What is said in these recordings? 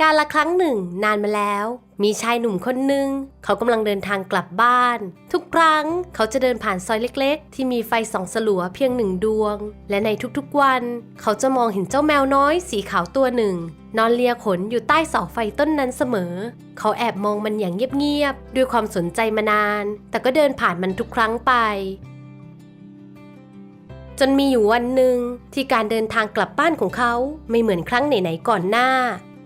การละครั้งหนึ่งนานมาแล้ว มีชายหนุ่มคนหนึ่งเขากำลังเดินทางกลับบ้าน ทุกครั้งเขาจะเดินผ่านซอยเล็กๆ ที่มีไฟสองสลัวเพียงหนึ่งดวง และในทุกๆวัน เขาจะมองเห็นเจ้าแมวน้อยสีขาวตัวหนึ่ง นอนเลียขนอยู่ใต้เสาไฟต้นนั้นเสมอ เขาแอบมองมันอย่างเงียบๆด้วยความสนใจมานาน แต่ก็เดินผ่านมันทุกครั้งไปจนมีอยู่วันหนึ่งที่การเดินทางกลับบ้านของเขาไม่เหมือนครั้งไหนๆก่อนหน้า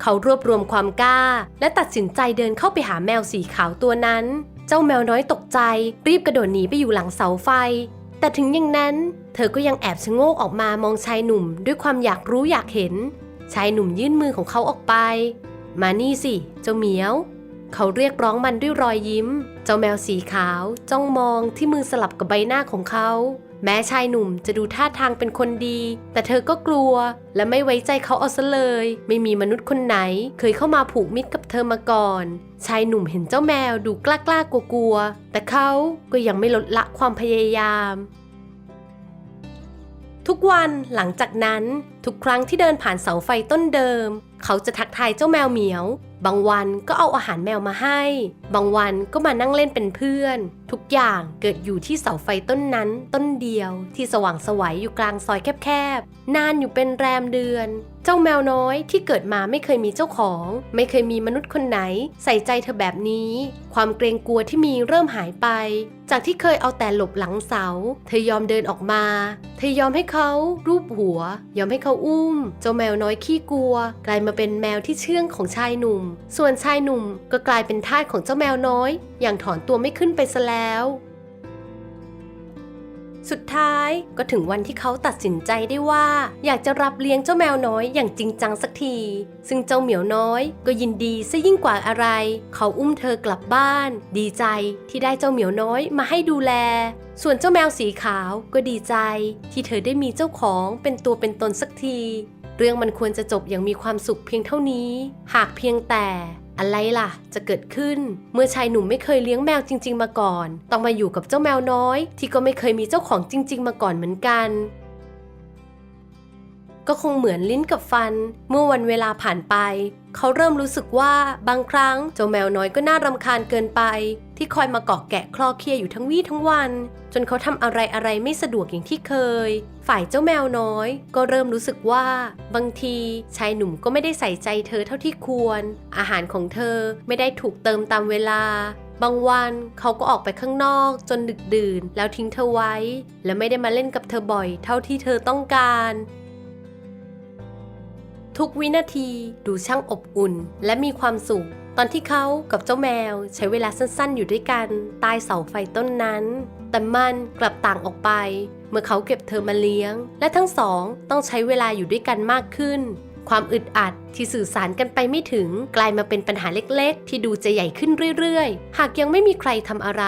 เขารวบรวมความกล้า และตัดสินใจเดินเข้าไปหาแมวสีขาวตัวนั้น เจ้าแมวน้อยตกใจ รีบกระโดดหนีไปอยู่หลังเสาไฟ แต่ถึงอย่างนั้น เธอก็ยังแอบชะโงกออกมามองชายหนุ่ม ด้วยความอยากรู้อยากเห็น ชายหนุ่มยื่นมือของเขาออกไป มานี่สิ เจ้าเหมียว เขาเรียกร้องมันด้วยรอยยิ้ม เจ้าแมวสีขาว จ้องมองที่มือสลับกับใบหน้าของเขา แม้ชายหนุ่มจะดูท่าทางเป็นคนดี แต่เธอก็กลัว และไม่ไว้ใจเขาเอาซะเลย ไม่มีมนุษย์คนไหน เคยเข้ามาผูกมิตรกับเธอมาก่อน ชายหนุ่มเห็นเจ้าแมวดูกล้ากล้ากลัวกลัวๆแต่เขาก็ยังไม่ลดละความพยายาม ทุกวันหลังจากนั้น ทุกครั้งที่เดินผ่านเสาไฟต้นเดิม เขาจะทักทายเจ้าแมวเหมียว บางวันก็เอาอาหารแมวมาให้ บางวันก็มานั่งเล่นเป็นเพื่อนทุกอย่างเกิดอยู่ที่เสาไฟต้นนั้นต้นเดียวที่สว่างสวัยอยู่กลางซอยแคบๆ นานอยู่เป็นแรมเดือน เจ้าแมวน้อยที่เกิดมาไม่เคยมีเจ้าของ ไม่เคยมีมนุษย์คนไหน ใส่ใจเธอแบบนี้ ความเกรงกลัวที่มีเริ่มหายไป จากที่เคยเอาแต่หลบหลังเสา เธอยอมเดินออกมา เธอยอมให้เขารูปหัว ยอมให้เขาอุ้ม เจ้าแมวน้อยขี้กลัว กลายมาเป็นแมวที่เชื่องของชายหนุ่ม ส่วนชายหนุ่มก็กลายเป็นทาสของเจ้าแมวน้อยอย่างถอนตัวไม่ขึ้นไปซะแล้ว สุดท้ายก็ถึงวันที่เขาตัดสินใจได้ว่า อยากจะรับเลี้ยงเจ้าแมวน้อยอย่างจริงจังสักที ซึ่งเจ้าเหมียวน้อยก็ยินดีซะยิ่งกว่าอะไร เขาอุ้มเธอกลับบ้าน ดีใจที่ได้เจ้าเหมียวน้อยมาให้ดูแล ส่วนเจ้าแมวสีขาวก็ดีใจ ที่เธอได้มีเจ้าของเป็นตัวเป็นตนสักที เรื่องมันควรจะจบอย่างมีความสุขเพียงเท่านี้ หากเพียงแต่ อะไรล่ะ จะเกิดขึ้น เมื่อชายหนุ่มไม่เคยเลี้ยงแมวจริง ๆ มาก่อน ต้องมาอยู่กับเจ้าแมวน้อย ที่ก็ไม่เคยมีเจ้าของจริง ๆ มาก่อนเหมือนกัน ก็คงเหมือนลิ้นกับฟัน เมื่อวันเวลาผ่านไป เขาเริ่มรู้สึกว่าบางครั้งเจ้าแมวน้อยก็น่ารำคาญเกินไป ที่คอยมาเกาะแกะคลอเคลียอยู่ทั้งวี่ทั้งวัน จนเขาทำอะไรอะไรไม่สะดวกอย่างที่เคย ฝ่ายเจ้าแมวน้อย ก็เริ่มรู้สึกว่า บางทีชายหนุ่มก็ไม่ได้ใส่ใจเธอเท่าที่ควร อาหารของเธอไม่ได้ถูกเติมตามเวลาบางวันเขาก็ออกไปข้างนอกจนดึกดื่น แล้วทิ้งเธอไว้ และไม่ได้มาเล่นกับเธอบ่อยเท่าที่เธอต้องการ ทุกวินาทีดูช่างอบอุ่น และมีความสุข ตอนที่เขากับเจ้าแมวใช้เวลาสั้นๆ อยู่ด้วยกันใต้เสาไฟต้นนั้น แต่มันกลับต่างออกไป เมื่อเขาเก็บเธอมาเลี้ยง และทั้งสองต้องใช้เวลาอยู่ด้วยกันมากขึ้น ความอึดอัดที่สื่อสารกันไปไม่ถึงกลายมาเป็นปัญหาเล็กๆ ที่ดูจะใหญ่ขึ้นเรื่อยๆ หากยังไม่มีใครทำอะไร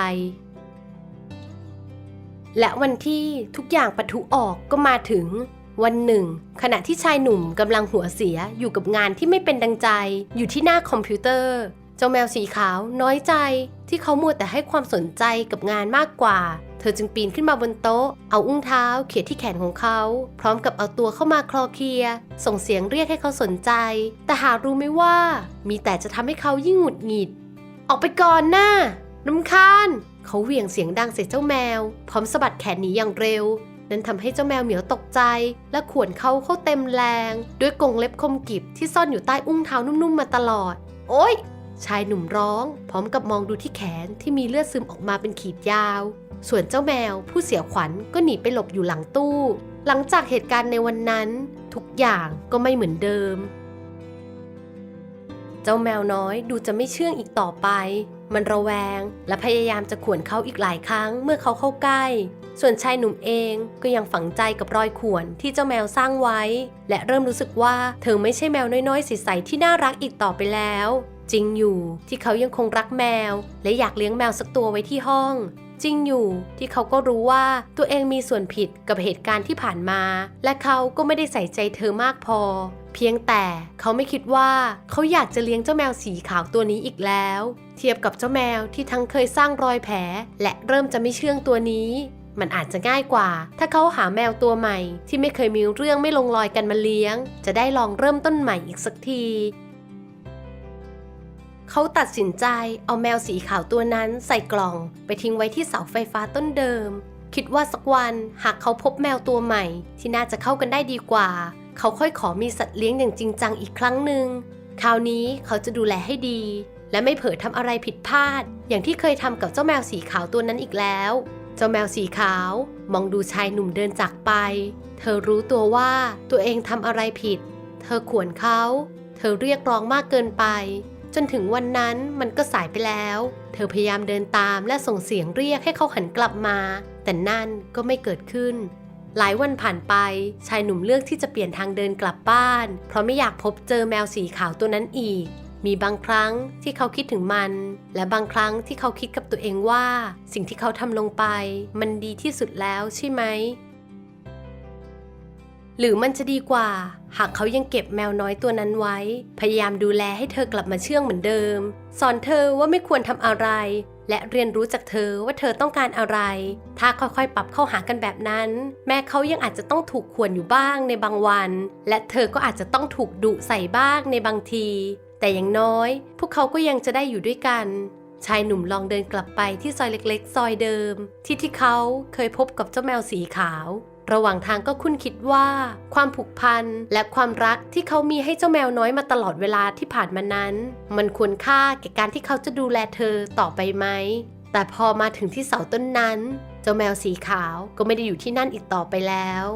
และวันที่ทุกอย่างปะทุออกก็มาถึง วันหนึ่ง ขณะที่ชายหนุ่มกำลังหัวเสียอยู่กับงานที่ไม่เป็นดังใจ อยู่ที่หน้าคอมพิวเตอร์ เจ้าแมวสีขาวน้อยใจที่เขามัวแต่ให้ความสนใจกับงานมากกว่า เธอจึงปีนขึ้นมาบนโต๊ะ เอาอุ้งเท้าเขี่ยที่แขนของเขา พร้อมกับเอาตัวเข้ามาคลอเคลีย ส่งเสียงเรียกให้เขาสนใจ แต่หารู้ไหมว่า มีแต่จะทำให้เขายิ่งหงุดหงิด ออกไปก่อนนะ่ารำคาญเขาเหวี่ยงเสียงดังใส่เจ้าแมว พร้อมสะบัดแขนหนีอย่างเร็ว นั่นทำให้เจ้าแมวเหมียวตกใจ และข่วนเขาเข้าเต็มแรง ด้วยกรงเล็บคมกิบที่ซ่อนอยู่ใต้อุ้งเท้านุ่มๆมาตลอด โอ๊ย ชายหนุ่มร้อง พร้อมกับมองดูที่แขนที่มีเลือดซึมออกมาเป็นขีดยาว ส่วนเจ้าแมวผู้เสียขวัญก็หนีไปหลบอยู่หลังตู้ หลังจากเหตุการณ์ในวันนั้น ทุกอย่างก็ไม่เหมือนเดิม เจ้าแมวน้อยดูจะไม่เชื่องอีกต่อไป มันระแวง และพยายามจะข่วนเขาอีกหลายครั้งเมื่อเขาเข้าใกล้ ส่วนชายหนุ่มเองก็ยังฝังใจกับรอยข่วนที่เจ้าแมวสร้างไว้ และเริ่มรู้สึกว่าเธอไม่ใช่แมวน้อยๆใสๆที่น่ารักอีกต่อไปแล้ว จริงอยู่ที่เขายังคงรักแมว และอยากเลี้ยงแมวสักตัวไว้ที่ห้อง จริงอยู่ที่เขาก็รู้ว่าตัวเองมีส่วนผิดกับเหตุการณ์ที่ผ่านมา และเขาก็ไม่ได้ใส่ใจเธอมากพอเพียงแต่เขาไม่คิดว่าเขาอยากจะเลี้ยงเจ้าแมวสีขาวตัวนี้อีกแล้ว เทียบกับเจ้าแมวที่ทั้งเคยสร้างรอยแผล และเริ่มจะไม่เชื่องตัวนี้ มันอาจจะง่ายกว่า ถ้าเขาหาแมวตัวใหม่ ที่ไม่เคยมีเรื่องไม่ลงรอยกันมาเลี้ยง จะได้ลองเริ่มต้นใหม่อีกสักทีเขาตัดสินใจเอาแมวสีขาวตัวนั้นใส่กล่อง ไปทิ้งไว้ที่เสาไฟฟ้าต้นเดิม คิดว่าสักวันหากเขาพบแมวตัวใหม่ ที่น่าจะเข้ากันได้ดีกว่า เขาค่อยขอมีสัตว์เลี้ยงอย่างจริงจังอีกครั้งหนึ่งคราวนี้เขาจะดูแลให้ดี และไม่เผลอทำอะไรผิดพลาด อย่างที่เคยทำกับเจ้าแมวสีขาวตัวนั้นอีกแล้ว เจ้าแมวสีขาวมองดูชายหนุ่มเดินจากไป เธอรู้ตัวว่าตัวเองทำอะไรผิด เธอขวนเขา เธอเรียกร้องมากเกินไป จนถึงวันนั้นมันก็สายไปแล้ว เธอพยายามเดินตามและส่งเสียงเรียกให้เขาหันกลับมา แต่นั่นก็ไม่เกิดขึ้นหลายวันผ่านไป ชายหนุ่มเลือกที่จะเปลี่ยนทางเดินกลับบ้าน เพราะไม่อยากพบเจอแมวสีขาวตัวนั้นอีก มีบางครั้งที่เขาคิดถึงมัน และบางครั้งที่เขาคิดกับตัวเองว่า สิ่งที่เขาทำลงไป มันดีที่สุดแล้วใช่ไหม หรือมันจะดีกว่า หากเขายังเก็บแมวน้อยตัวนั้นไว้ พยายามดูแลให้เธอกลับมาเชื่องเหมือนเดิม สอนเธอว่าไม่ควรทำอะไร และเรียนรู้จากเธอว่าเธอต้องการอะไร ถ้าค่อยๆ ปรับเข้าหากันแบบนั้น แม้เขายังอาจจะต้องถูกข่วนอยู่บ้างในบางวัน และเธอก็อาจจะต้องถูกดุใส่บ้างในบางที แต่อย่างน้อย พวกเขาก็ยังจะได้อยู่ด้วยกัน ชายหนุ่มลองเดินกลับไปที่ซอยเล็กๆ ซอยเดิม ที่ที่เขาเคยพบกับเจ้าแมวสีขาว ระหว่างทางก็คุ้นคิดว่า ความผูกพันและความรักที่เขามีให้เจ้าแมวน้อยมาตลอดเวลาที่ผ่านมานั้น มันควรค่าแก่การที่เขาจะดูแลเธอต่อไปไหมแต่พอมาถึงที่เสาต้นนั้น เจ้าแมวสีขาวก็ไม่ได้อยู่ที่นั่นอีกต่อไปแล้ว